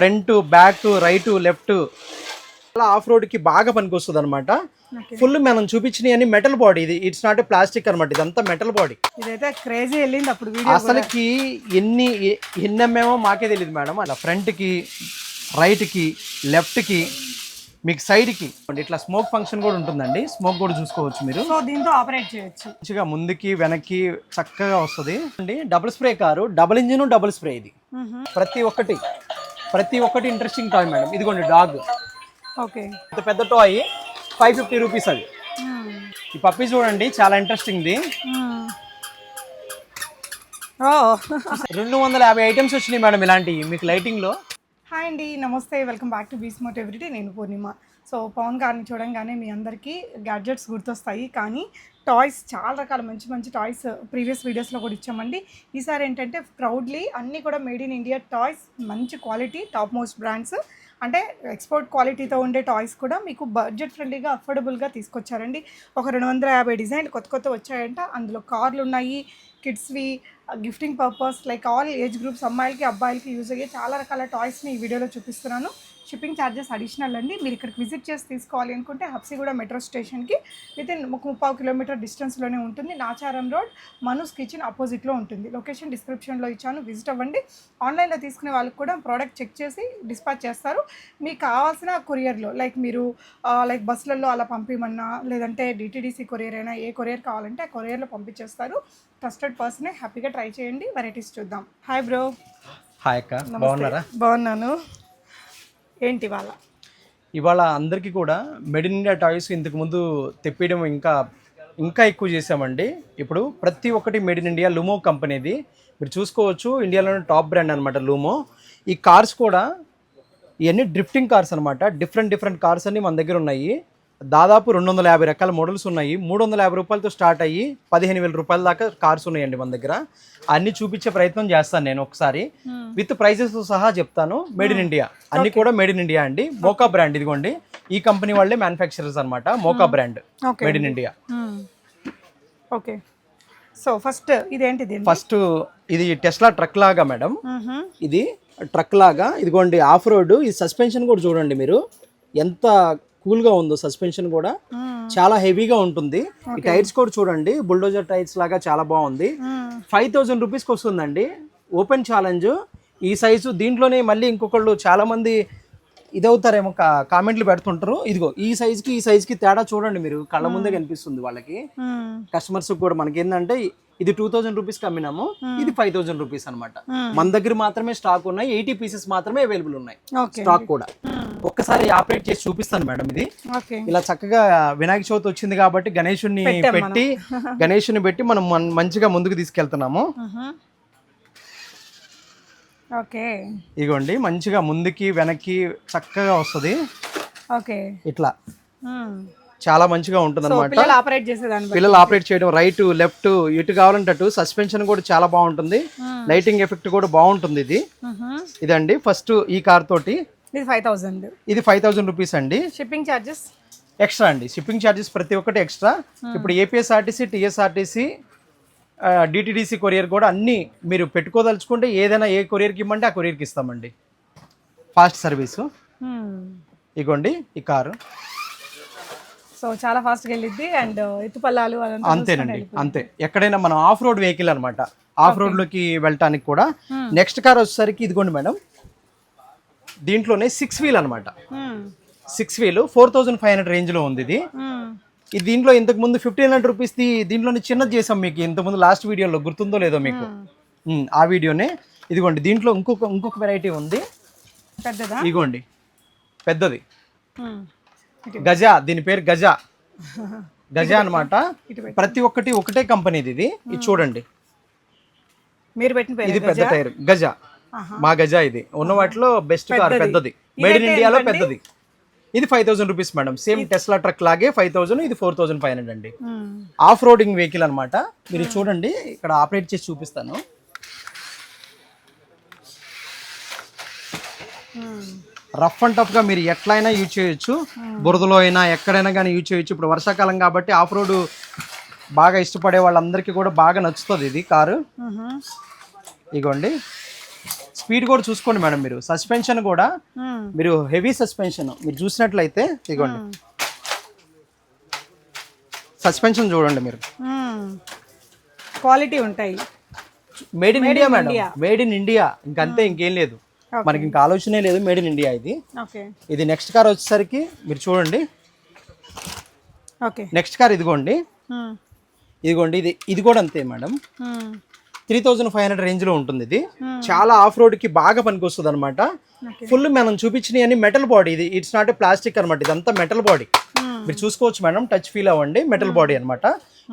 Front back right left. అలా off రోడ్కి బాగా పనికొస్తుంది అనమాట ఫుల్ మనం చూపించిన అన్ని మెటల్ బాడీ. ఇది ఇట్స్ నాట్ ప్లాస్టిక్ అనమాట ఇదంతా మెటల్ బాడీ. ఇదైతే క్రేజీ వెళ్ళింది అప్పుడు అసలుకి ఎన్ని ఎ- ఎన్ని అమ్మేమో మాకే తెలియదు మేడం. అలా ఫ్రంట్కి రైట్కి లెఫ్ట్కి మీకు సైడ్కి. ఇట్లా స్మోక్ ఫంక్షన్ కూడా ఉంటుందండి. స్మోక్ కూడా చూసుకోవచ్చు మీరు. సో దీంతో ఆపరేట్ చేయొచ్చు. మంచిగా ముందుకి వెనక్కి చక్కగా వస్తుంది. అండి double spray car. Double engine double spray ఇది. ప్రతి ఒక్కటి. ప్రతి ఒక్కటి ఇంట్రెస్టింగ్ టాయ్ మేడం ఇదిగోండి డాగ్ ఓకే. ఇంత పెద్ద టాయ్ ఫైవ్ ఫిఫ్టీ రూపీస్ అది. ఈ పప్పి చూడండి చాలా ఇంట్రెస్టింగ్ ది. ఓ. రెండు వందల యాభై ఐటమ్స్ వచ్చినాయి మేడం ఇలాంటివి మీకు లైటింగ్లో. హాయ్ అండి నమస్తే వెల్కమ్ బ్యాక్ టు బీస్ మోట్ ఎవ్రీడే నేను పూర్ణిమ. సో పవన్ గారిని చూడంగానే మీ అందరికీ గ్యాడ్జెట్స్ గుర్తొస్తాయి కానీ టాయ్స్ చాలా రకాల మంచి మంచి టాయ్స్ ప్రీవియస్ వీడియోస్లో కూడా ఇచ్చామండి. ఈసారి ఏంటంటే ప్రౌడ్లీ అన్నీ కూడా మేడ్ ఇన్ ఇండియా టాయ్స్ మంచి క్వాలిటీ టాప్ మోస్ట్ బ్రాండ్స్. అంటే ఎక్స్పోర్ట్ క్వాలిటీతో ఉండే టాయ్స్ కూడా మీకు బడ్జెట్ ఫ్రెండ్లీగా అఫోర్డబుల్గా తీసుకొచ్చారండి. ఒక రెండు వందల యాభై డిజైన్ కొత్త కొత్త వచ్చాయంట. అందులో కార్లు ఉన్నాయి కిడ్స్వి gifting purpose like all age groups అమ్మాయిలకి అబ్బాయిలకి యూజ్ అయ్యే చాలా రకాల టాయ్స్ని ఈ వీడియోలో చూపిస్తున్నాను. షిప్పింగ్ ఛార్జెస్ అడిషనల్ అండి. మీరు ఇక్కడికి విజిట్ చేసి తీసుకోవాలి అనుకుంటే హబ్సిగూడ మెట్రో స్టేషన్కి విత్ ఇన్ ఒక ముప్పావు కిలోమీటర్ డిస్టెన్స్లోనే ఉంటుంది. నాచారం రోడ్ మనూస్ కిచెన్ ఆపోజిట్లో ఉంటుంది. లొకేషన్ డిస్క్రిప్షన్లో ఇచ్చాను. విజిట్ అవ్వండి. ఆన్లైన్లో తీసుకునే వాళ్ళకి కూడా ప్రోడక్ట్ చెక్ చేసి డిస్పాచ్ చేస్తారు. మీకు కావాల్సిన కొరియర్లో లైక్ మీరు లైక్ బస్సులలో అలా పంపించమన్నా లేదంటే డిటీడీసీ కొరియర్ అయినా ఏ కొరియర్ కావాలంటే ఆ కొరియర్లో పంపించేస్తారు. ట్రస్టెడ్ పర్సనే హ్యాపీగా ట్రై చేయండి. వెరైటీస్ చూద్దాం. Hi bro. హాయ్ అక్క. బాగున్నారా? బాగున్నాను. ఏంటి వాళ్ళ ఇవాళ అందరికీ కూడా మెడ్ ఇన్ ఇండియా టాయ్స్ ఇంతకు ముందు తెప్పియడం ఇంకా ఇంకా ఎక్కువ చేసామండి. ఇప్పుడు ప్రతి ఒక్కటి మేడ్ ఇన్ ఇండియా లుమో కంపెనీది. మీరు చూసుకోవచ్చు ఇండియాలోనే టాప్ బ్రాండ్ అనమాట లూమో. ఈ కార్స్ కూడా ఇవన్నీ డ్రిఫ్టింగ్ కార్స్ అనమాట డిఫరెంట్ డిఫరెంట్ కార్స్ అన్ని మన దగ్గర ఉన్నాయి. దాదాపు రెండు వందల యాభై రకాల మోడల్స్ ఉన్నాయి. మూడు వందల యాభై రూపాయలతో స్టార్ట్ అయ్యి పదిహేను వేల రూపాయల దాకా కార్స్ ఉన్నాయండి మన దగ్గర. అన్ని చూపించే ప్రయత్నం చేస్తాను నేను ఒకసారి. విత్ ప్రైజెస్ సహా చెప్తాను. మేడ్ ఇన్ ఇండియా అన్ని కూడా మేడ్ ఇన్ ఇండియా అండి. మోకా బ్రాండ్ ఇదిగోండి. ఈ కంపెనీ వాళ్ళే మ్యానుఫ్యాక్చరర్స్ అనమాట Moka brand. Made in India okay so first ఇదేంటిది? ఫస్ట్ ఇది టెస్లా ట్రక్ లాగా మేడం ఇది ట్రక్ లాగా. ఇదిగోండి ఆఫ్ రోడ్ ఈ సస్పెన్షన్ కూడా చూడండి మీరు. ఎంత కూల్గా ఉందో సస్పెన్షన్ కూడా. చాలా హెవీగా ఉంటుంది. ఈ టైర్స్ కూడా చూడండి. బుల్డోజర్ టైర్స్ లాగా చాలా బాగుంది. ఫైవ్ థౌజండ్ రూపీస్కి వస్తుందండి. ఓపెన్ ఛాలెంజ్ ఈ సైజు దీంట్లోనే మళ్ళీ ఇంకొకళ్ళు చాలా మంది ఇదవుతారేమో కా- కామెంట్లు పెడుతుంటారు. ఇదిగో ఈ సైజుకి ఈ సైజుకి తేడా చూడండి మీరు. కళ్ళ ముందే కనిపిస్తుంది వాళ్ళకి. కస్టమర్స్ కూడా మనకి ఏంటంటే ఇది టూ థౌజండ్ రూపీస్ అమ్మినాము. ఇది ఫైవ్ థౌసండ్ రూపీస్ అనమాట మన దగ్గర మాత్రమే స్టాక్ ఉన్నాయి. ఎయిటీ పీసెస్ మాత్రమే అవైలబుల్ ఉన్నాయి. స్టాక్ కూడా. ఒక్కసారి ఆపరేట్ చేసి చూపిస్తాను మేడం ఇది. ఇలా చక్కగా వినాయక చవితి వచ్చింది కాబట్టి గణేషుని పెట్టి గణేషుని పెట్టి మన్- మంచిగా ముందుకు తీసుకెళ్తున్నాము. ఓకే. ఇగోండి మంచిగా ముందుకి వెనక్కి చక్కగా వస్తుంది. ఓకే. ఇట్లా. చాలా మంచిగా ఉంటుంది అనమాట పిల్లలు ఆపరేట్ చేయడం రైట్ లెఫ్ట్ ఇటు కావాలంటే అటు సస్పెన్షన్ కూడా చాలా బాగుంటుంది. లైటింగ్ ఎఫెక్ట్ కూడా బాగుంటుంది ఇది. ఇదండి ఫస్ట్ ఈ కార్ తోటి. ఇది ఫైవ్ థౌజండ్ ఇది ఫైవ్ థౌసండ్ రూపీస్ అండి. షిప్పింగ్ ఛార్జెస్ ఎక్స్ట్రా అండి. షిప్పింగ్ ఛార్జెస్ ప్రతి ఒక్కటి ఎక్స్ట్రా. ఇప్పుడు ఏపీఎస్ఆర్టీసీ టీఎస్ఆర్టీసీ డిటిడిసి కొరియర్ కూడా అన్నీ మీరు పెట్టుకోదలుచుకుంటే ఏదైనా ఏ కొరియర్కి ఇమ్మంటే ఆ కొరియర్కి ఇస్తామండి. ఫాస్ట్ సర్వీసు ఇగోండి ఈ కారు. సో చాలా ఫాస్ట్గా వెళ్ళిద్ది అండ్ ఎత్తుపల్లాలు అంతేనండి అంతే. ఎక్కడైనా మనం ఆఫ్ రోడ్ వెహికల్ అనమాట ఆఫ్ రోడ్లోకి వెళ్ళటానికి కూడా నెక్స్ట్ కార్ వచ్చేసరికి ఇదిగోండి మేడం దీంట్లోనే సిక్స్ వీల్ అనమాట Hmm. Six wheel four thousand five hundred రేంజ్లో ఉంది ఇది. Hmm. ఇది దీంట్లో ఇంతకు ముందు ఫిఫ్టీన్ హండ్రెడ్ రూపీస్ది దీంట్లోనే చిన్నది చేసాం మీకు. ఇంతకుముందు లాస్ట్ వీడియోలో గుర్తుందో లేదో మీకు. ఆ. వీడియోనే ఇదిగోండి దీంట్లో ఇంకొక ఇంకొక వెరైటీ ఉంది. పెద్దదా? ఇదిగోండి పెద్దది. గజ దీని పేరు గజ. గజ అన్నమాట. ప్రతి ఒక్కటి ఒకటే కంపెనీది ఇది. ఇది చూడండి. మీరు పెట్టిన ఇది పెద్ద టైర్. గజ. మా గజ ఇది. ఉన్న వాటిలో బెస్ట్ కార్ పెద్దది. మేడ్ ఇన్ ఇండియాలో పెద్దది. ఇది five thousand rupees madam same Tesla truck లాగే ఫైవ్ థౌసండ్ ఇది ఫోర్ థౌసండ్ ఫైవ్ హండ్రెడ్ అండి. Hmm. ఆఫ్ రోడింగ్ వెహికల్ అన్నమాట. మీరు చూడండి ఇక్కడ ఆపరేట్ చేసి చూపిస్తాను. రఫ్ అండ్ టఫ్గా మీరు ఎట్లయినా యూజ్ చేయొచ్చు. బురదలో అయినా ఎక్కడైనా కానీ యూజ్ చేయొచ్చు. ఇప్పుడు వర్షాకాలం కాబట్టి ఆఫ్ రోడ్ బాగా ఇష్టపడే వాళ్ళందరికీ కూడా బాగా నచ్చుతుంది ఇది కారు. ఇగోండి. స్పీడ్ కూడా చూసుకోండి మేడం మీరు. సస్పెన్షన్ కూడా. మీరు హెవీ సస్పెన్షన్. మీరు చూసినట్లయితే ఇదిగోండి సస్పెన్షన్ చూడండి మీరు. క్వాలిటీ ఉంటాయి. Made in India madam. Made in India. ఇంకంతే ఇంకేం లేదు. మనకి ఇంకా ఆలోచనే లేదు మేడ్ ఇన్ ఇండియా ఇది. ఇది నెక్స్ట్ కార్ వచ్చేసరికి మీరు చూడండి. ఓకే. నెక్స్ట్ కార్ ఇదిగోండి. ఇదిగోండి ఇది ఇది కూడా అంతే madam. Three thousand five hundred రేంజ్లో ఉంటుంది ఇది. చాలా ఆఫ్ రోడ్కి బాగా పనికొస్తుంది అనమాట ఫుల్ మనం చూపించిన అన్ని మెటల్ బాడీ ఇది. ఇట్స్ నాట్ ప్లాస్టిక్ అనమాట ఇదంతా మెటల్ బాడీ. మీరు చూసుకోవచ్చు మేడం టచ్ ఫీల్ అవ్వండి మెటల్ బాడీ అన్నమాట.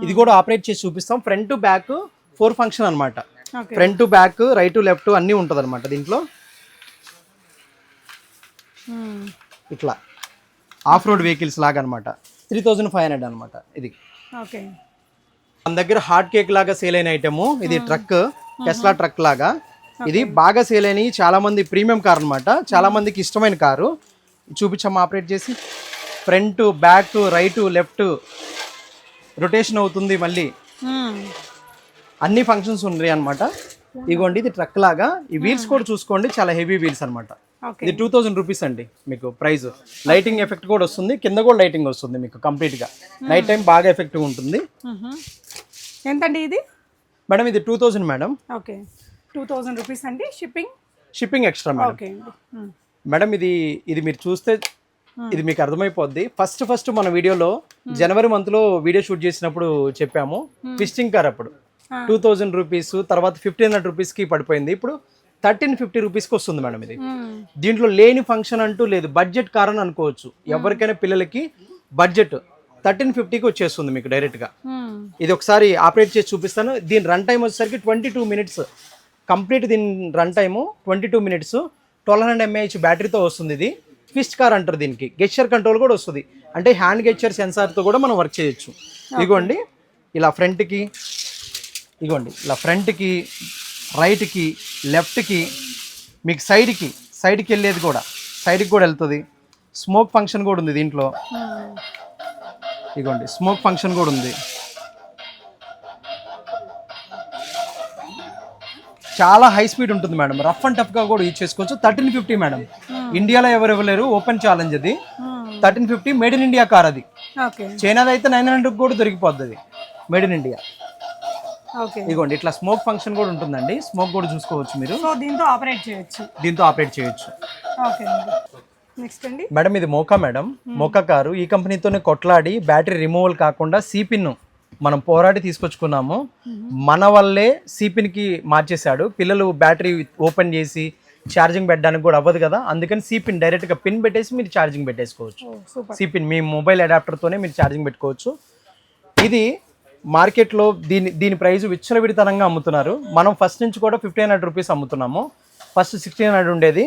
ఇది కూడా ఆపరేట్ చేసి చూపిస్తాం. Front to back four function అన్నమాట. Okay. Front to back right to left అన్నీ ఉంటుంది అనమాట దీంట్లో. ఇట్లా. ఆఫ్ రోడ్ వెహికల్స్ లాగా అనమాట త్రీ థౌజండ్ ఫైవ్ హండ్రెడ్ అనమాట ఇది. ఓకే. మన దగ్గర హార్ట్ కేక్ లాగా సేల్ అయిన ఐటమ్. ఇది ట్రక్ టెస్లా ట్రక్ లాగా. ఇది బాగా సేల్ అయినవి చాలా మంది ప్రీమియం కార్ అనమాట చాలా మందికి ఇష్టమైన కారు. చూపించమ్మా ఆపరేట్ చేసి. Front back right left. Rotation అవుతుంది మళ్ళీ. అన్ని ఫంక్షన్స్ ఉన్నాయి అనమాట ఇదిగోండి ఇది ట్రక్ లాగా. ఈ వీల్స్ కూడా చూసుకోండి. చాలా హెవీ వీల్స్ అన్నమాట. ఓకే ఇది టూ థౌజండ్ రూపీస్ అండి మీకు ప్రైస్. లైటింగ్ ఎఫెక్ట్ కూడా వస్తుంది. కింద కూడా లైటింగ్ వస్తుంది మీకు కంప్లీట్గా. నైట్ టైం బాగా ఎఫెక్టివ్ ఉంటుంది. ఎంతండి ఇది? మేడం ఇది two thousand madam okay. Two thousand rupees అండి. Shipping shipping extra madam. Madam ఇది ఇది మీరు చూస్తే ఇది మీకు అర్థమైపోద్ది. ఫస్ట్ ఫస్ట్ మన వీడియోలో జనవరి మంత్లో వీడియో షూట్ చేసినప్పుడు చెప్పాము. ఫిస్టింగ్ కార్ అప్పుడు. టూ థౌజండ్ రూపీస్ తర్వాత ఫిఫ్టీన్ హండ్రెడ్ రూపీస్కి పడిపోయింది. ఇప్పుడు థర్టీన్ ఫిఫ్టీ రూపీస్కి వస్తుంది మేడం ఇది. దీంట్లో లేని ఫంక్షన్ అంటూ లేదు. బడ్జెట్ కార్ అని అనుకోవచ్చు ఎవరికైనా పిల్లలకి బడ్జెట్ థర్టీన్ ఫిఫ్టీకి వచ్చేస్తుంది మీకు డైరెక్ట్గా. ఇది ఒకసారి ఆపరేట్ చేసి చూపిస్తాను. దీని రన్ టైం వచ్చేసరికి ట్వంటీ టూ మినిట్స్. కంప్లీట్ దీని run time twenty two minutes. Twelve hundred mAh బ్యాటరీతో వస్తుంది ఇది. ఫిస్ట్ కార్ అంటారు దీనికి. గెచ్చర్ కంట్రోల్ కూడా వస్తుంది. అంటే హ్యాండ్ గెచ్చర్ సెన్సార్తో కూడా మనం వర్క్ చేయొచ్చు. ఇదిగోండి ఇలా ఫ్రంట్కి ఇదిగోండి ఇలా ఫ్రంట్కి రైట్కి లెఫ్ట్కి మీకు సైడ్కి సైడ్కి వెళ్ళేది కూడా సైడ్కి కూడా వెళ్తుంది. స్మోక్ ఫంక్షన్ కూడా ఉంది దీంట్లో. మ్మ్. ఇదిగోండి స్మోక్ ఫంక్షన్ కూడా ఉంది. చాలా హై స్పీడ్ ఉంటుంది మేడం. రఫ్ అండ్ టఫ్గా కూడా యూజ్ చేసుకోవచ్చు. Thirteen fifty madam. ఇండియాలో ఎవరు ఇవ్వలేరు ఓపెన్ ఛాలెంజ్ అది. మ్మ్. Thirteen fifty made in India car అది. చైనాది అయితే నైన్ హండ్రెడ్ కూడా దొరికిపోద్ది అది. Made in India. ఇదిగోండి ఇట్లా స్మోక్ ఫంక్షన్ కూడా ఉంటుందండి. స్మోక్ కూడా చూసుకోవచ్చు మీరు. సో దీంతో ఆపరేట్ చేయొచ్చు. దీంతో ఆపరేట్ చేయొచ్చు. ఓకే నెక్స్ట్ అండి. మేడం ఇది మోకా మేడం. మోకా కారు. ఈ కంపెనీతోనే కొట్లాడి బ్యాటరీ రిమూవల్ కాకుండా సిపిన్ మనం పోరాడి తీసుకొచ్చుకున్నాము. మన వల్లే సిపిన్కి మార్చేశాడు. పిల్లలు బ్యాటరీ ఓపెన్ చేసి ఛార్జింగ్ పెట్టడానికి కూడా అవ్వదు కదా. అందుకని సిపిన్ డైరెక్ట్గా పిన్ పెట్టేసి మీరు ఛార్జింగ్ పెట్టేసుకోవచ్చు. సిపిన్ మీ మొబైల్ అడాప్టర్తోనే మీరు ఛార్జింగ్ పెట్టుకోవచ్చు. ఇది మార్కెట్లో దీని దీని ప్రైస్ విచ్చలవిడితనంగా అమ్ముతున్నారు. మనం ఫస్ట్ నుంచి కూడా ఫిఫ్టీన్ హండ్రెడ్ రూపీస్ అమ్ముతున్నాము. ఫస్ట్ సిక్స్టీన్ హండ్రెడ్ ఉండేది.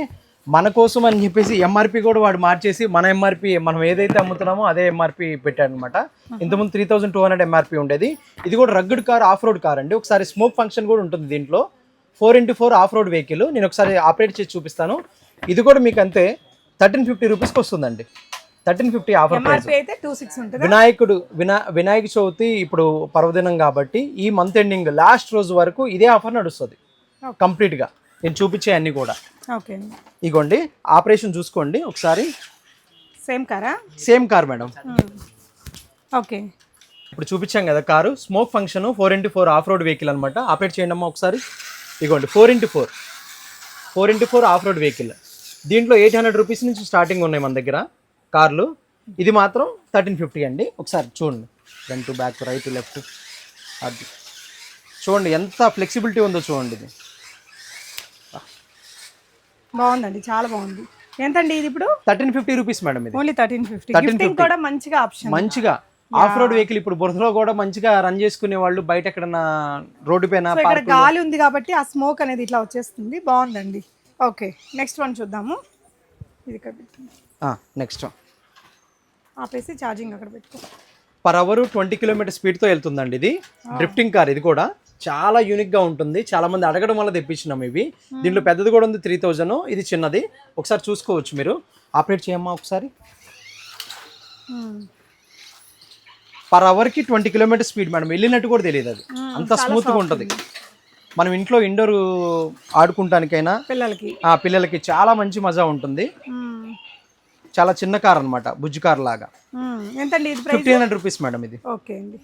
మన కోసం అని చెప్పేసి ఎంఆర్పి కూడా వాడు మార్చేసి మన ఎంఆర్పి మనం ఏదైతే అమ్ముతున్నామో అదే ఎంఆర్పి పెట్టాడు అనమాట ఇంతకుముందు three thousand two hundred MRP ఉండేది. ఇది కూడా rugged car off road car అండి. ఒకసారి స్మోక్ ఫంక్షన్ కూడా ఉంటుంది దీంట్లో. Four into four off road vehicle నేను ఒకసారి ఆపరేట్ చేసి చూపిస్తాను. ఇది కూడా మీకు అంతే. థర్టీన్ ఫిఫ్టీ రూపీస్కి వస్తుందండి. Thirteen fifty offer price. అయితే టూ సిక్స్ ఉంటుంది? వినాయకుడు వినా వినాయక చవితి ఇప్పుడు పర్వదినం కాబట్టి ఈ మంత్ ఎండింగ్ లాస్ట్ రోజు వరకు ఇదే ఆఫర్ నడుస్తుంది. కంప్లీట్గా నేను చూపించే అన్ని కూడా. ఓకే. ఇగోండి ఆపరేషన్ చూసుకోండి ఒకసారి. సేమ్ కారా సేమ్ కార్ మేడం ఓకే. ఇప్పుడు చూపించాం కదా car. Smoke function four into four off road vehicle అనమాట ఆపరేట్ చేయండి అమ్మా ఒకసారి. ఇగోండి four into four four into four off road vehicle దీంట్లో ఎయిట్ హండ్రెడ్ రూపీస్ నుంచి స్టార్టింగ్ ఉన్నాయి మన దగ్గర. కార్లు. ఇది మాత్రం థర్టీన్ ఫిఫ్టీ అండి. ఒకసారి చూడండి. ఫ్రంట్ బ్యాక్ రైట్ లెఫ్ట్ అది. చూడండి ఎంత ఫ్లెక్సిబిలిటీ ఉందో చూడండి ఇది. బాగుందండి చాలా బాగుంది. ఎంతండి ఇది ఇప్పుడు? థర్టీన్ ఫిఫ్టీ రూపీస్ మేడం ఇది. Only thirteen fifty 1350. గిఫ్టింగ్ కూడా మంచిగా ఆప్షన్ మంచిగా. ఆఫ్ రోడ్ వెహికల్ ఇప్పుడు బురదలో కూడా మంచిగా రన్ చేసుకునే వాళ్ళు బయట ఎక్కడన్నా రోడ్డు పైన గాలి ఉంది కాబట్టి ఆ స్మోక్ అనేది ఇట్లా వచ్చేస్తుంది. బాగుందండి. ఓకే నెక్స్ట్ వన్ చూద్దాము. ఇది. నెక్స్ట్ ఆపేసి ఛార్జింగ్ అక్కడ పెట్టుకో. పర్ అవర్ ట్వంటీ కిలోమీటర్ స్పీడ్తో వెళ్తుందండి ఇది. డ్రిఫ్టింగ్ కార్ ఇది కూడా. చాలా యూనిక్గా ఉంటుంది. చాలా మంది అడగడం వల్ల తెప్పించినాం ఇవి. దీంట్లో పెద్దది కూడా ఉంది త్రీ థౌజండ్. ఇది చిన్నది. ఒకసారి చూసుకోవచ్చు మీరు. ఆపరేట్ చేయమ్మా ఒకసారి. పర్ అవర్కి ట్వంటీ కిలోమీటర్ స్పీడ్ మేడం. వెళ్ళినట్టు కూడా తెలియదు అది. అంత స్మూత్గా ఉంటుంది. మనం ఇంట్లో ఇండోర్ ఆడుకుంటానికైనా పిల్లలకి. ఆ పిల్లలకి చాలా మంచి మజా ఉంటుంది. చాలా చిన్న కార్ అనమాట బుజ్జి కార్ లాగా. ఎంతండి ఇది ఫిఫ్టీన్ హండ్రెడ్ రూపీస్ మేడం ఇది. ఓకే అండి.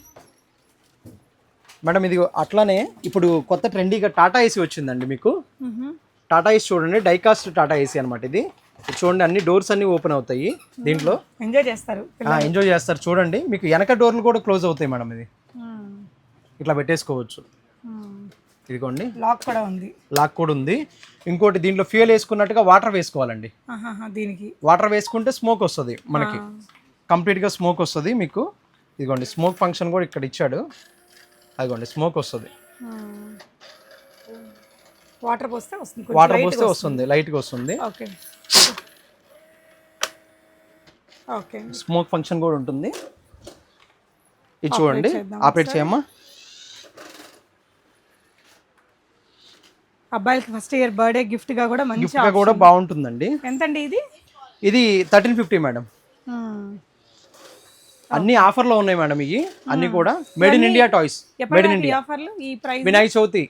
మేడం ఇది అట్లానే ఇప్పుడు కొత్త ట్రెండీగా టాటా ఏసీ వచ్చిందండి మీకు. టాటా ఏసీ చూడండి డైకాస్ట్ టాటా ఏసీ అనమాట ఇది. చూడండి అన్ని డోర్స్ అన్ని ఓపెన్ అవుతాయి దీంట్లో. ఎంజాయ్ చేస్తారు ఎంజాయ్ చేస్తారు చూడండి. మీకు వెనక డోర్లు కూడా క్లోజ్ అవుతాయి మేడం ఇది. ఇట్లా పెట్టేసుకోవచ్చు. ఇదిగోండి. లాక్ కూడా ఉంది. లాక్ కూడా ఉంది. ఇంకోటి దీంట్లో ఫ్యూయల్ వేసుకున్నట్టుగా వాటర్ వేసుకోవాలండి. దీనికి. వాటర్ వేసుకుంటే స్మోక్ వస్తుంది మనకి. కంప్లీట్గా స్మోక్ వస్తుంది మీకు. ఇదిగోండి స్మోక్ ఫంక్షన్ కూడా ఇక్కడ ఇచ్చాడు. అదిగోండి స్మోక్ వస్తుంది. వాటర్ పోస్తే వస్తుంది వాటర్ పోస్తే వస్తుంది లైట్గా వస్తుంది. ఓకే. ఓకే. స్మోక్ ఫంక్షన్ కూడా ఉంటుంది. ఇది చూడండి. ఆపరేట్ చేయమ్మా. అబ్బాయిలకి ఫస్ట్ ఇయర్ బర్త్డే గిఫ్ట్గా కూడా మంచి కూడా బాగుంటుందండి. ఎంతండి ఇది? ఇది థర్టీన్ ఫిఫ్టీ మేడం. అన్ని ఆఫర్లో ఉన్నాయి మేడం ఇవి. అన్ని కూడా. మేడ్ ఇన్ ఇండియా టాయ్స్ ఎప్పటి వరకు ఈ ఆఫర్లు? ఈ ప్రైస్? వినాయక చవితి.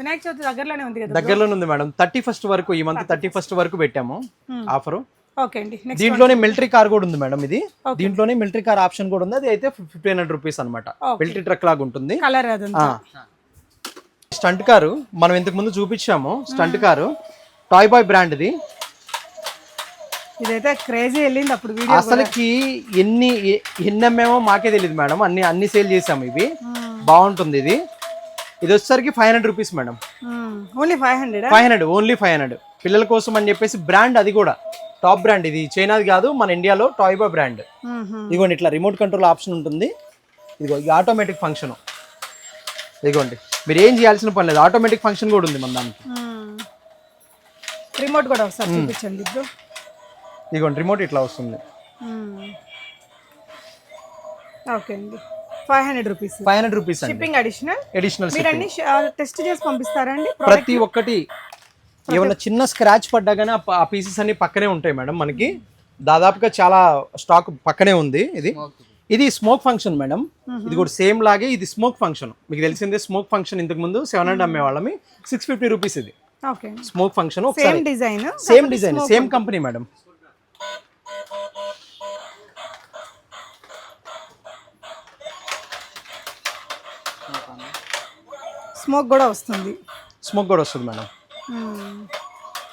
వినాయక చవితి దగ్గరలోనే ఉంది కదా దగ్గరలోనే ఉంది మేడం. థర్టీ ఫస్ట్ వరకు ఈ మంత్ థర్టీ ఫస్ట్ వరకు పెట్టాము ఆఫర్. ఓకే అండి. దీంట్లోనే మిలిటరీ కార్ కూడా ఉంది మేడం ఇది. దీంట్లోనే మిలిటరీ కార్ ఆప్షన్ కూడా ఉంది. అది అయితే ఫిఫ్టీన్ హండ్రెడ్ రూపీస్ అనమాట మిలిటరీ ట్రక్ లాగా ఉంటుంది. కలర్ అదంతా స్టంట్ కారు మనం ఇంతకు ముందు చూపించాము. Stunt car. Toy boy brand ఇది. ఇదైతే క్రేజీ వెళ్ళింది అప్పుడు అసలుకి ఎన్ని ఎ- ఎన్ని అమ్మేమో మాకే తెలియదు మేడం. అన్ని అన్ని సేల్ చేసాము ఇవి. బాగుంటుంది ఇది. ఇది వచ్చేసరికి five hundred rupees madam. Only five hundred five hundred only five hundred. పిల్లల కోసం అని చెప్పేసి బ్రాండ్ అది కూడా. టాప్ బ్రాండ్ ఇది. చైనాది కాదు మన ఇండియాలో టాయ్బా బ్రాండ్. ఇదిగోండి ఇట్లా రిమోట్ కంట్రోల్ ఆప్షన్ ఉంటుంది. ఇదిగో ఇది ఆటోమేటిక్ ఫంక్షన్. ఇదిగోండి. మీరు ఏం చేయాల్సిన పని లేదు. ఆటోమేటిక్ ఫంక్షన్ కూడా ఉంది మన దానికి. రిమోట్ కూడా ఒకసారి చూపించండి ఇప్పుడు ఇదిగోండి రిమోట్ ఇట్లా వస్తుంది. ఓకే అండి. Five hundred rupees five hundred rupees అండి. షిప్పింగ్ అడిషనల్ అడిషనల్ మీరు అన్ని టెస్ట్ చేసి పంపిస్తారండి ప్రతి ఒక్కటి ఏమన్నా చిన్న స్క్రాచ్ పడ్డా కానీ ఆ పీసెస్ అన్ని పక్కనే ఉంటాయి మేడం మనకి. దాదాపుగా చాలా స్టాక్ పక్కనే ఉంది ఇది. ఇది స్మోక్ ఫంక్షన్ మేడం ఇది కూడా సేమ్ లాగే ఇది స్మోక్ ఫంక్షన్ మీకు తెలిసిందే స్మోక్ ఫంక్షన్ ఇంతకు ముందు సెవెన్ హండ్రెడ్ అమ్మేవాళ్ళమి. సిక్స్ ఫిఫ్టీ రూపీస్ ఇది. Smoke function same design same design same company madam smoke కూడా వస్తుంది. స్మోక్ కూడా వస్తుంది మేడం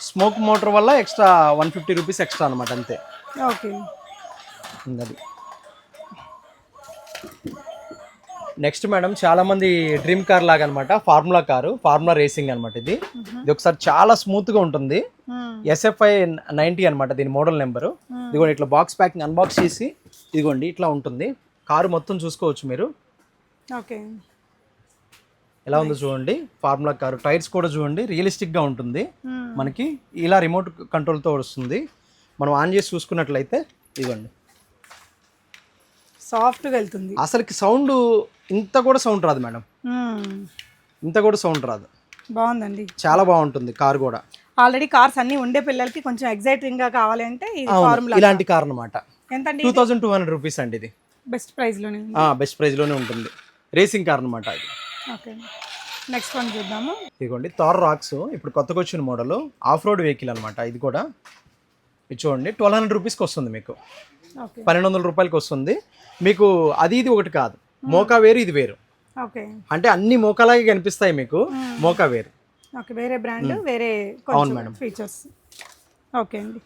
స్మోక్ మోటార్ వల్ల extra one fifty rupees extra అనమాట అంతే. ఓకే. అది నెక్స్ట్ మేడం చాలా మంది డ్రీమ్ కార్ లాగా అనమాట ఫార్ములా కారు ఫార్ములా రేసింగ్ అనమాట ఇది. ఇది ఒకసారి చాలా స్మూత్గా ఉంటుంది. ఎస్ఎఫ్ఐ నైన్టీ అనమాట దీని మోడల్ నెంబరు ఇదిగోండి ఇట్లా బాక్స్ ప్యాకింగ్ అన్బాక్స్ చేసి ఇదిగోండి ఇట్లా ఉంటుంది. కారు మొత్తం చూసుకోవచ్చు మీరు. ఓకే. ఎలా ఉందో చూడండి ఫార్ములా కారు. టైర్స్ కూడా చూడండి రియలిస్టిక్గా ఉంటుంది. మనకి ఇలా రిమోట్ కంట్రోల్తో వస్తుంది. మనం ఆన్ చేసి చూసుకున్నట్లయితే ఇదిగోండి. సాఫ్ట్గా వెళ్తుంది. అసలుకి సౌండ్ ఇంత కూడా సౌండ్ రాదు మేడం. ఇంత కూడా సౌండ్ రాదు. బాగుందండి. చాలా బాగుంటుంది కార్ కూడా. ఆల్రెడీ కార్స్ అన్ని ఉండే పిల్లలకి కొంచెం ఎగ్జైటింగ్గా కావాలి అంటే ఇలాంటి కార్ అనమాట ఎంతండి two thousand two hundred rupees అండి ఇది. బెస్ట్ ప్రైస్లోనే ఉంది. బెస్ట్ ప్రైస్లోనే ఉంటుంది. రేసింగ్ కార్ అనమాట ఇది ఓకే నెక్స్ట్ వన్ చూద్దాము. ఇదిగోండి థార్ రాక్స్ ఇప్పుడు కొత్తగా వచ్చిన మోడల్ ఆఫ్ రోడ్ వెహికల్ అనమాట ఇది కూడా. ఇది చూడండి ట్వెల్వ్ హండ్రెడ్ రూపీస్కి వస్తుంది మీకు. పన్నెండు వందల రూపాయలకి వస్తుంది మీకు అది ఇది ఒకటి కాదు. మోకా వేరు ఇది వేరు. అంటే అన్ని మోకాలాగే కనిపిస్తాయి మీకు. మోకా వేరు. వేరే బ్రాండ్ వేరే కొంచెం ఫీచర్స్ ఓకే అండి.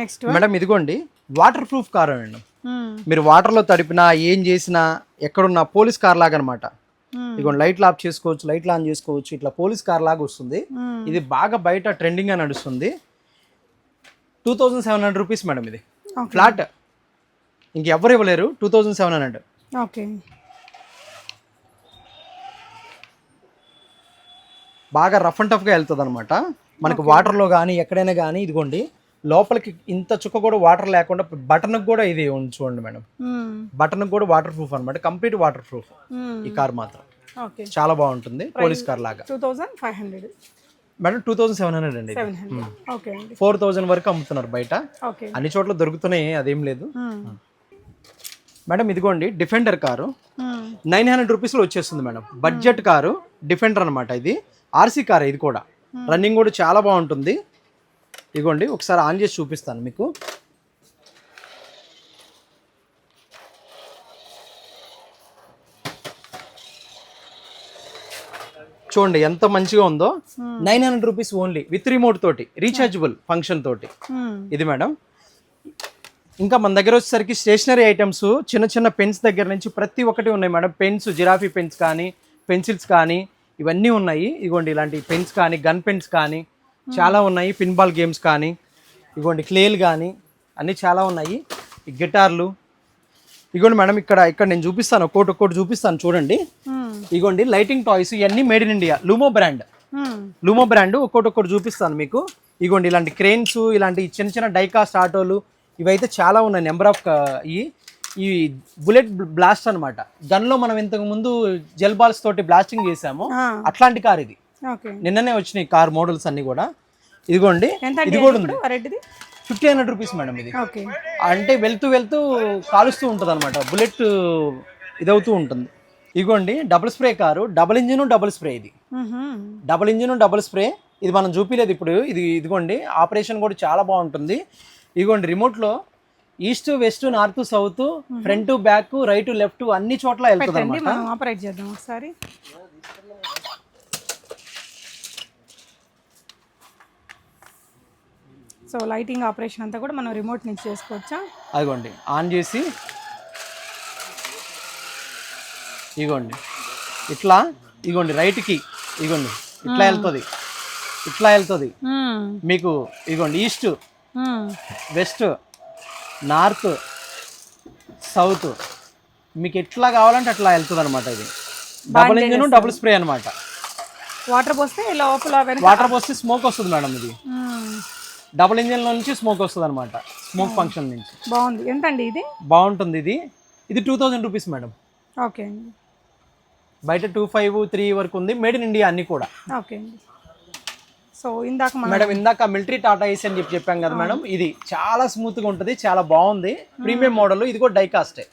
నెక్స్ట్ మేడం ఇదిగోండి. వాటర్ ప్రూఫ్ కార్ అండి మీరు వాటర్లో తడిపినా ఏం చేసినా ఎక్కడున్నా పోలీస్ కార్ లాగా అనమాట ఇదిగోండి లైట్లు ఆఫ్ చేసుకోవచ్చు లైట్లు ఆన్ చేసుకోవచ్చు ఇట్లా పోలీస్ కార్ లాగా వస్తుంది. ఇది బాగా బయట ట్రెండింగ్గా నడుస్తుంది. Two thousand seven hundred rupees madam ఇది. ఫ్లాట్ ఇంకెవ్వరు ఇవ్వలేరు. Two thousand seven hundred okay. బాగా రఫ్ అండ్ టఫ్గా వెళ్తుంది అనమాట మనకి వాటర్లో కానీ ఎక్కడైనా కానీ ఇదిగోండి లోపలికి ఇంత చుక్క కూడా వాటర్ లేకుండా బటన్కి కూడా ఇది ఉంది చూడండి మేడం బటన్కి కూడా వాటర్ ప్రూఫ్ అనమాట కంప్లీట్ వాటర్ ప్రూఫ్ ఈ కార్ మాత్రం. చాలా బాగుంటుంది. పోలీస్ కార్ లాగా. Two thousand five hundred madam two thousand seven hundred అండి ఫోర్ థౌజండ్ వరకు అమ్ముతున్నారు బయట. అన్ని చోట్ల దొరుకుతున్నాయి అదేం లేదు. మేడం ఇదిగోండి డిఫెండర్ కారు. నైన్ హండ్రెడ్ రూపీస్లో వచ్చేస్తుంది మేడం. బడ్జెట్ కారు డిఫెండర్ అనమాట ఇది. ఆర్సీ కార్ ఇది కూడా. రన్నింగ్ కూడా చాలా బాగుంటుంది. ఇదిగోండి ఒకసారి ఆన్ చేసి చూపిస్తాను మీకు. చూడండి ఎంత మంచిగా ఉందో. Nine hundred rupees only with remote తోటి రీఛార్జబుల్ ఫంక్షన్ తోటి. ఇది మేడం. ఇంకా మన దగ్గర వచ్చేసరికి స్టేషనరీ ఐటమ్స్ చిన్న చిన్న పెన్స్ దగ్గర నుంచి ప్రతి ఒక్కటి ఉన్నాయి మేడం. పెన్స్ జిరాఫీ పెన్స్ కానీ పెన్సిల్స్ కానీ ఇవన్నీ ఉన్నాయి. ఇగోండి ఇలాంటి పెన్స్ కానీ గన్ పెన్స్ కానీ చాలా ఉన్నాయి. పిన్బాల్ గేమ్స్ కానీ ఇగోండి క్లేలు కానీ అన్నీ చాలా ఉన్నాయి. ఈ గిటార్లు ఇగోండి మేడం ఇక్కడ ఇక్కడ నేను చూపిస్తాను ఒక్కోటి ఒక్కోటి చూపిస్తాను చూడండి. ఇగోండి లైటింగ్ టాయ్స్ ఇవన్నీ made in India. Lumo brand Lumo brand ఒక్కోటి ఒక్కటి చూపిస్తాను మీకు. ఇగోండి ఇలాంటి క్రేన్స్ ఇలాంటి చిన్న చిన్న డైకాస్ట్ ఆటోలు ఇవైతే చాలా ఉన్నాయి నెంబర్ ఆఫ్ ఈ ఈ బుల్లెట్ బ్లాస్ట్ అనమాట గన్లో మనం ఇంతకు ముందు జెల్ బాల్స్ తోటి బ్లాస్టింగ్ చేసాము. అట్లాంటి కార్ ఇది. నిన్ననే వచ్చినాయి కార్ మోడల్స్ అన్ని కూడా. ఇదిగోండి ఇది కూడా ఉంది. ఫిఫ్టీ హండ్రెడ్ రూపీస్ మేడం ఇది. అంటే వెళ్తూ వెళ్తూ కాలుస్తూ ఉంటుంది అనమాట బుల్లెట్ ఇదవుతూ ఉంటుంది. ఇదిగోండి double spray car. Double engine double spray ఇది. డబుల్ ఇంజిన్ డబుల్ స్ప్రే ఇది మనం చూపించలేదు ఇప్పుడు. ఇది ఇదిగోండి ఆపరేషన్ కూడా చాలా బాగుంటుంది. ఇదిగోండి రిమోట్లో east west north south front back right left అన్ని చోట్ల వెళ్తుంది మనం ఆపరేట్ చేద్దాం ఒకసారి. సో లైటింగ్ ఆపరేషన్ అంతా కూడా మనం రిమోట్ నుంచి చేసుకోవచ్చా? అదిగోండి ఆన్ చేసి ఇగోండి ఇట్లా ఇగోండి రైట్కి ఇగోండి ఇట్లా వెళ్తుంది ఇట్లా వెళ్తుంది. మీకు ఇగోండి ఈస్ట్. West north south. మీకు ఎట్లా కావాలంటే అట్లా వెళ్తుంది అనమాట ఇది డబుల్ ఇంజిన్ డబుల్ స్ప్రే అనమాట వాటర్ పోస్తే లోపల వాటర్ పోస్తే స్మోక్ వస్తుంది మేడం ఇది. డబుల్ ఇంజిన్ నుంచి స్మోక్ వస్తుంది అనమాట స్మోక్ ఫంక్షన్ నుంచి. బాగుంది. ఎంతండి ఇది? బాగుంటుంది ఇది. ఇది two thousand rupees madam. Okay అండి. బయట టూ ఫైవ్ త్రీ వరకు ఉంది. మేడ్ ఇన్ ఇండియా అన్ని కూడా. ఓకే అండి. సో ఇందాక మేడం ఇందాక మిలిటరీ టాటా ఏసీ అని చెప్పి చెప్పాం కదా మేడం. ఇది చాలా స్మూత్గా ఉంటుంది చాలా బాగుంది. ప్రీమియం మోడల్ ఇది కూడా డైకాస్టే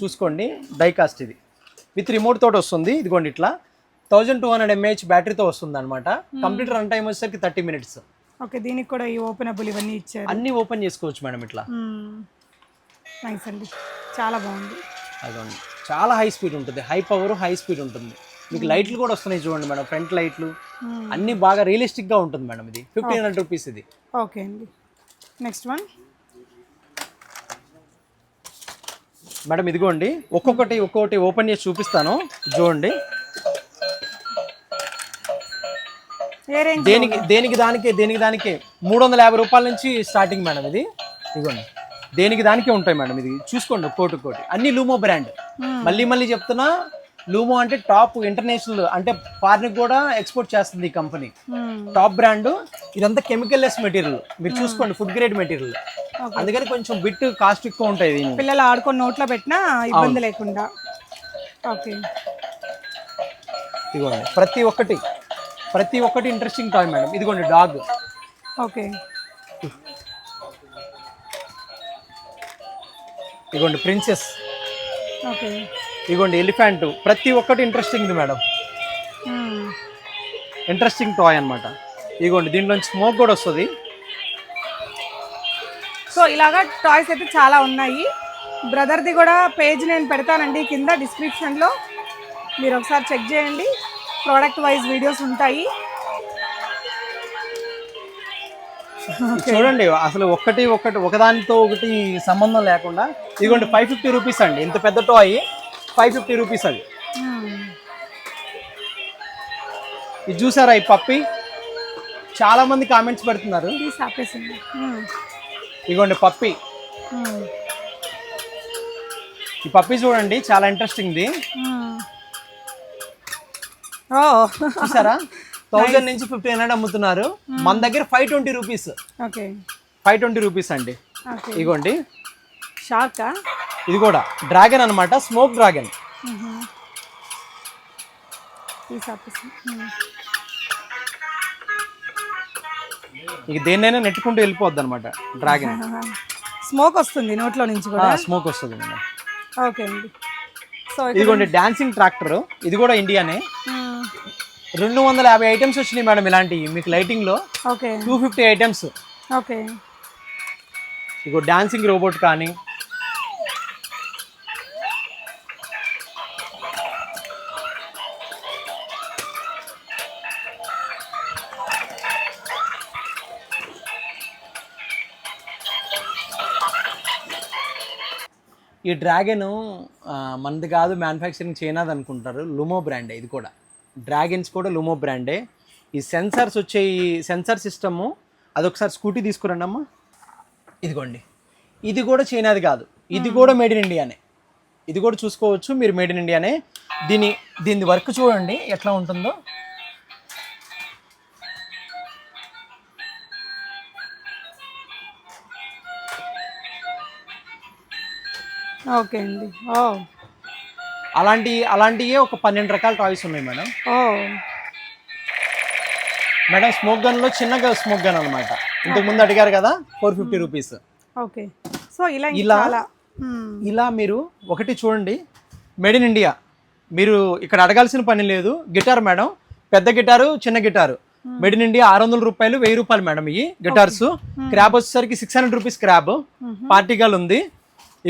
చూసుకోండి. డైకాస్ట్ ఇది. విత్ రిమోట్ తోటి వస్తుంది. ఇదిగోండి ఇట్లా. థౌజండ్ టూ హండ్రెడ్ ఎంఏహెచ్ బ్యాటరీతో వస్తుంది అనమాట కంప్లీట్ రన్ టైం వచ్చేసరికి థర్టీ మినిట్స్ ఓకే దీనికి కూడా ఈ ఓపెనబుల్ ఇవన్నీ ఇచ్చారు. అన్ని ఓపెన్ చేసుకోవచ్చు మేడం ఇట్లా. నైస్ అండి. చాలా బాగుంది. అదిగోండి. చాలా హై స్పీడ్ ఉంటుంది. హై పవర్ హై స్పీడ్ ఉంటుంది. మీకు లైట్లు కూడా వస్తున్నాయి చూడండి మేడం ఫ్రంట్ లైట్లు. అన్ని బాగా రియలిస్టిక్గా ఉంటుంది మేడం ఇది. ఫిఫ్టీన్ హండ్రెడ్ రూపీస్ ఇది. ఓకే అండి. నెక్స్ట్ వన్ మేడం ఇదిగోండి ఒక్కొక్కటి ఒక్కొక్కటి ఓపెన్ చేసి చూపిస్తాను. చూడండి. దేనికి దేనికి దానికే దేనికి దానికే. మూడు వందల యాభై రూపాయల నుంచి స్టార్టింగ్ మేడం ఇది. ఇదిగోండి. దేనికి దానికే ఉంటాయి మేడం ఇది. చూసుకోండి ఒక్కోటి ఒక్కోటి. అన్ని లూమో బ్రాండ్ మళ్ళీ మళ్ళీ చెప్తున్నా లూమో అంటే టాప్ ఇంటర్నేషనల్ అంటే ఫారిన్ కూడా ఎక్స్పోర్ట్ చేస్తుంది ఈ కంపెనీ టాప్ బ్రాండ్ ఇదంతా కెమికల్ లెస్ మెటీరియల్ మీరు చూసుకోండి ఫుడ్ గ్రేడ్ మెటీరియల్ అందుకని కొంచెం బిట్ కాస్ట్ ఎక్కువ ఉంటాయి పిల్లలు ఆడుకొని నోట్లో పెట్టినా ఇబ్బంది లేకుండా. ఓకే ఇదిగోండి ప్రతి ఒక్కటి ప్రతి ఒక్కటి ఇంట్రెస్టింగ్ టాయ్ మేడం ఇదిగోండి డాగ్ ఓకే ఇదిగోండి ప్రిన్సెస్ ఓకే ఇదిగోండి ఎలిఫెంట్. ప్రతి ఒక్కటి ఇంట్రెస్టింగ్ మేడం. ఇంట్రెస్టింగ్ టాయ్ అన్నమాట. ఇదిగోండి దీంట్లో స్మోక్ కూడా వస్తుంది. సో ఇలాగా టాయ్స్ అయితే చాలా ఉన్నాయి. బ్రదర్ది కూడా పేజ్ నేను పెడతానండి. కింద డిస్క్రిప్షన్లో మీరు ఒకసారి చెక్ చేయండి. ప్రోడక్ట్ వైజ్ వీడియోస్ ఉంటాయి. చూడండి అసలు ఒక్కటి ఒక్కటి ఒకదానితో ఒకటి సంబంధం లేకుండా. ఇదిగోండి ఫైవ్ ఫిఫ్టీ రూపీస్ అండి. ఇంత పెద్ద టాయ్ ఫైవ్ ఫిఫ్టీ రూపీస్ అది. ఇది చూసారా ఈ పప్పి? చాలా మంది కామెంట్స్ పెడుతున్నారు. ఇదిగోండి పప్పి. ఈ పప్పి చూడండి చాలా ఇంట్రెస్టింగ్ది. చూసారా? థౌజండ్ నుంచి ఫిఫ్టీన్ హండ్రెడ్ అమ్ముతున్నారు. మన దగ్గర five twenty rupees. Okay. Five twenty rupees అండి. ఓకే. ఇదిగోండి షార్కా ఇది కూడా డ్రాగన్ అన్నమాట స్మోక్ డ్రాగన్. ఇక దేన్నైనా నెట్టుకుంటూ వెళ్ళిపోద్ది అనమాట డ్రాగన్ స్మోక్ వస్తుంది నోట్లో నుంచి కూడా? స్మోక్ వస్తుంది ఓకే అండి. సో ఇదిగోండి డాన్సింగ్ ట్రాక్టర్. ఇది కూడా ఇండియానే. రెండు వందల యాభై ఐటమ్స్ వచ్చినాయి మేడం ఇలాంటివి. మీకు లైటింగ్లో okay. Two fifty items. Okay. ఇగో డాన్సింగ్ రోబోట్ కానీ డ్రాగన్ మనది కాదు మ్యానుఫ్యాక్చరింగ్ చైనాది అనుకుంటారు. లుమో బ్రాండే ఇది కూడా. డ్రాగన్స్ కూడా లుమో బ్రాండే ఈ సెన్సార్స్ వచ్చే ఈ సెన్సార్ సిస్టము అదొకసారి స్కూటీ తీసుకురండి అమ్మా. ఇదిగోండి. ఇది కూడా చైనాది కాదు. ఇది కూడా మేడ్ ఇన్ ఇండియానే ఇది కూడా చూసుకోవచ్చు మీరు మేడ్ ఇన్ ఇండియానే దీని దీని వర్క్ చూడండి ఎట్లా ఉంటుందో. ఓకే అండి. ఓ. అలాంటి అలాంటివే ఒక పన్నెండు రకాల టాయ్స్ ఉన్నాయి మేడం. ఓ. మేడం స్మోక్ గన్లో చిన్నగా స్మోక్ గన్ అనమాట ఇంతకు ముందు అడిగారు కదా four fifty rupees. Okay. So ఇలా ఇలా. ఇలా మీరు ఒకటి చూడండి. Made in India. మీరు ఇక్కడ అడగాల్సిన పని లేదు. గిటార్ మేడం పెద్ద గిటారు చిన్న గిటారు. మేడ్ ఇన్ ఇండియా ఆరు వందల రూపాయలు వెయ్యి రూపాయలు మేడం ఇవి గిటార్స్. క్రాబ్ వచ్చేసరికి six hundred rupees crab. Party గల్ ఉంది.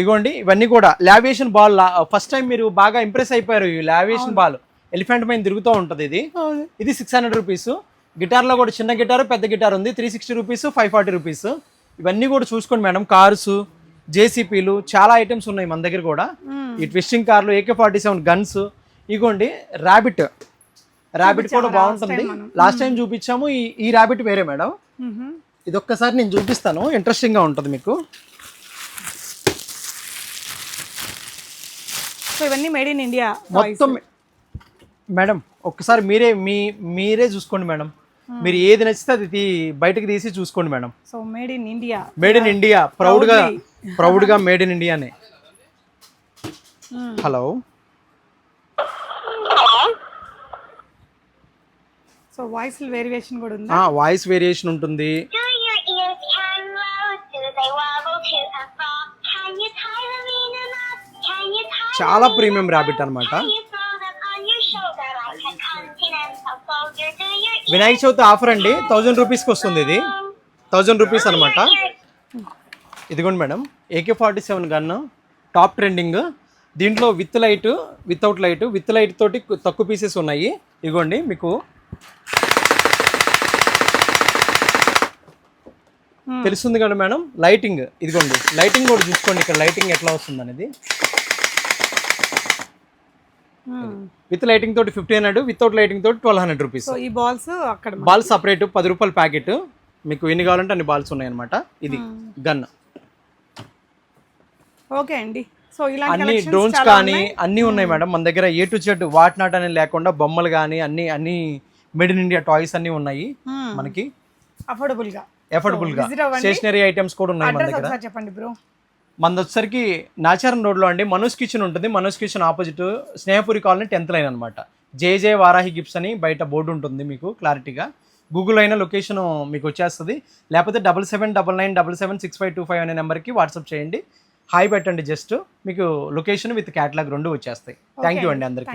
ఇగోండి ఇవన్నీ కూడా. లావియేషన్ బాల్ ఫస్ట్ టైం మీరు బాగా ఇంప్రెస్ అయిపోయారు ఈ లావియేషన్ బాల్. ఎలిఫెంట్ పైన తిరుగుతూ ఉంటుంది ఇది. ఇది సిక్స్ హండ్రెడ్ రూపీస్ గిటార్లో కూడా చిన్న గిటార్ పెద్ద గిటార్ ఉంది. Three sixty rupees five forty rupees ఇవన్నీ కూడా చూసుకోండి మేడం. కార్స్ జేసీపీలు చాలా ఐటమ్స్ ఉన్నాయి మన దగ్గర కూడా. ఈ ట్విస్టింగ్ కార్లు ఏకే ఫార్టీ సెవెన్ గన్స్ ఇగోండి ర్యాబిట్ ర్యాబిట్ కూడా బాగుంటుంది. లాస్ట్ టైం చూపించాము. ఈ ఈ ర్యాబిట్ వేరే మేడం. ఇది ఒక్కసారి నేను చూపిస్తాను. ఇంట్రెస్టింగ్గా ఉంటుంది మీకు. సో ఇవన్నీ మేడ్ ఇన్ ఇండియా మొత్తం మేడం ఒక్కసారి మీరే మీ మీరే చూసుకోండి మేడం. మీరు ఏది నచ్చితే అది బయటకు తీసి చూసుకోండి madam. So made in India made in India ప్రౌడ్గా ప్రౌడ్గా మేడ్ ఇన్ ఇండియానే హలో. సో వాయిస్ వేరియేషన్ కూడా ఉంది? వాయిస్ వేరియేషన్ ఉంటుంది. చాలా ప్రీమియం ర్యాబిట్ అనమాట వినాయక చవితి ఆఫర్ అండి. థౌజండ్ రూపీస్కి వస్తుంది ఇది. థౌజండ్ రూపీస్ అనమాట ఇదిగోండి madam. AK forty seven gun top trending. దీంట్లో with light without light with light తోటి తక్కువ పీసెస్ ఉన్నాయి. ఇదిగోండి మీకు. తెలుస్తుంది కదా మేడం? లైటింగ్. ఇదిగోండి. లైటింగ్ కూడా చూసుకోండి. ఇక్కడ లైటింగ్ ఎట్లా వస్తుంది అనేది విత్ లైటింగ్ తోటి ఫిఫ్టీన్ హండ్రెడ్ వితౌట్ లైటింగ్ తోటి ట్వెల్వ్ హండ్రెడ్ రూపీస్ ఈ బాల్స్ అక్కడ బాల్ సపరేట్ పది రూపాయల ప్యాకెట్ మీకు ఎన్ని కావాలంటే అన్ని బాల్స్ ఉన్నాయన్నమాట. ఇది గన్ ఓకే అండి. సో అన్ని డ్రోన్స్ కానీ. అన్నీ ఉన్నాయి మేడం. మన దగ్గర A to Z what not అని లేకుండా బొమ్మలు కానీ అన్ని అన్ని మేడ్ ఇన్ ఇండియా టాయ్స్ అన్ని ఉన్నాయి Hmm. మనకి. అఫోర్డబుల్గా. ఎఫోర్డబుల్గా. స్టేషనరీ ఐటమ్స్ కూడా ఉన్నాయి మన దగ్గర. చెప్పండి బ్రో మనది వచ్చేసరికి నాచారం రోడ్లో అండి. మనోజ్ కిచెన్ ఉంటుంది. Manoj kitchen opposite Snehapuri colony tenth line అనమాట జే జే వారాహి గిఫ్ట్స్ అని బయట బోర్డు ఉంటుంది మీకు క్లారిటీగా. గూగుల్ అయినా లొకేషన్ మీకు వచ్చేస్తుంది. లేకపోతే double seven double nine double seven six five two five అనే నెంబర్కి వాట్సాప్ చేయండి. హాయ్ పెట్టండి జస్ట్. మీకు లొకేషన్ విత్ క్యాటలాగ్ రెండు వచ్చేస్తాయి. థ్యాంక్ యూ అండి. అందరికీ.